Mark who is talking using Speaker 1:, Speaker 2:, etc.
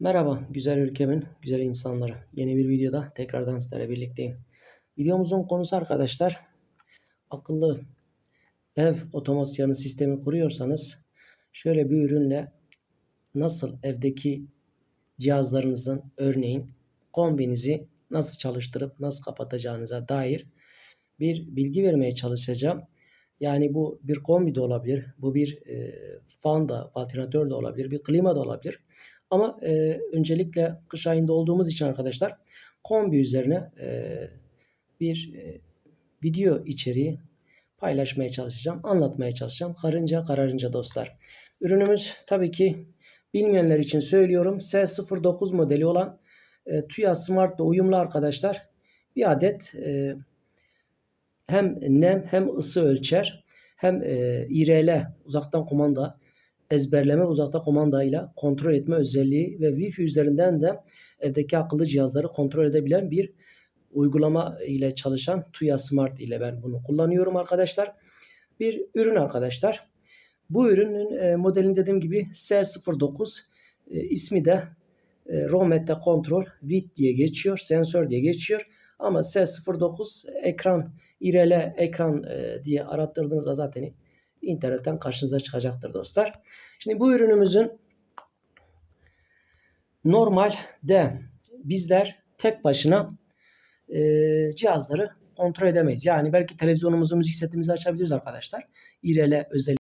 Speaker 1: Merhaba güzel ülkemin güzel insanları. Yeni bir videoda tekrardan sizlerle birlikteyim. Videomuzun konusu arkadaşlar akıllı ev otomasyonu sistemi kuruyorsanız şöyle bir ürünle nasıl evdeki cihazlarınızın örneğin kombinizi nasıl çalıştırıp nasıl kapatacağınıza dair bir bilgi vermeye çalışacağım. Yani bu bir kombi de olabilir, bu bir e, fan da, vantilatör de olabilir, bir klima da olabilir. Ama e, öncelikle kış ayında olduğumuz için arkadaşlar kombi üzerine e, bir e, video içeriği paylaşmaya çalışacağım, anlatmaya çalışacağım. Karınca kararınca dostlar. Ürünümüz tabii ki bilmeyenler için söylüyorum. S09 modeli olan e, TÜYA Smart'la uyumlu arkadaşlar. Bir adet e, hem nem hem ısı ölçer hem e, IRL uzaktan kumanda ezberleme uzaktan kumandayla kontrol etme özelliği ve Wi-Fi üzerinden de evdeki akıllı cihazları kontrol edebilen bir uygulama ile çalışan Tuya Smart ile ben bunu kullanıyorum arkadaşlar. Bir ürün arkadaşlar. Bu ürünün e, modelini dediğim gibi S09 e, ismi de e, Romette Control WIT diye geçiyor. Sensör diye geçiyor. Ama S09 ekran IRL ekran diye arattırdığınızda zaten internetten karşınıza çıkacaktır dostlar. Şimdi bu ürünümüzün normalde bizler tek başına e, cihazları kontrol edemeyiz. Yani belki televizyonumuzu, müzik setimizi açabiliriz arkadaşlar. IRL özelliği